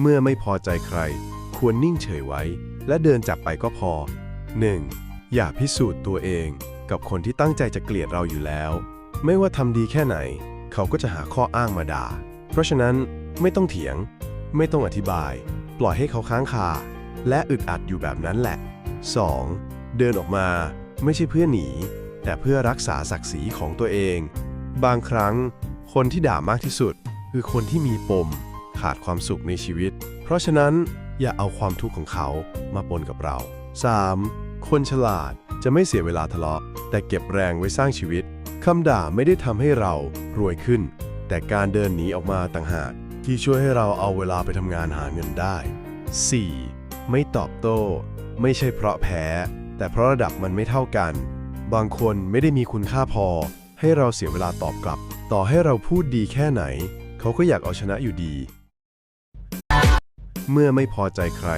เมื่อไม่พอใจใคร ควรนิ่งเฉยไว้ และเดินจากไปก็พอ 1. อย่าพิสูจน์ตัวเองกับคนที่ตั้งใจจะเกลียดเราอยู่แล้ว ไม่ว่าทำดีแค่ไหน เขาก็จะหาข้ออ้างมาด่า เพราะฉะนั้นไม่ต้องเถียง ไม่ต้องอธิบาย ปล่อยให้เขาค้างคา และอึดอัดอยู่แบบนั้นแหละ 2. เดินออกมาไม่ใช่เพื่อหนี แต่เพื่อรักษาศักดิ์ศรีของตัวเอง บางครั้ง คนที่ด่ามากที่สุด คือคนที่มีปม ขาดความสุขในชีวิต เพราะฉะนั้นอย่าเอาความทุกข์ของเขามาปนกับเรา 3. คนฉลาดจะไม่เสียเวลาทะเลาะ แต่เก็บแรงไว้สร้างชีวิตคำด่าไม่ได้ทำให้เรารวยขึ้น แต่การเดินหนีออกมาต่างหาก ที่ช่วยให้เราเอาเวลาไปทำงานหาเงินได้ 4. ไม่ตอบโต้ ไม่ใช่เพราะแพ้ แต่เพราะระดับมันไม่เท่ากัน บางคนไม่ได้มีคุณค่าพอ ให้เราเสียเวลาตอบกลับ ต่อให้เราพูดดีแค่ไหน เขาก็อยากเอาชนะอยู่ดี เมื่อไม่พอใจใคร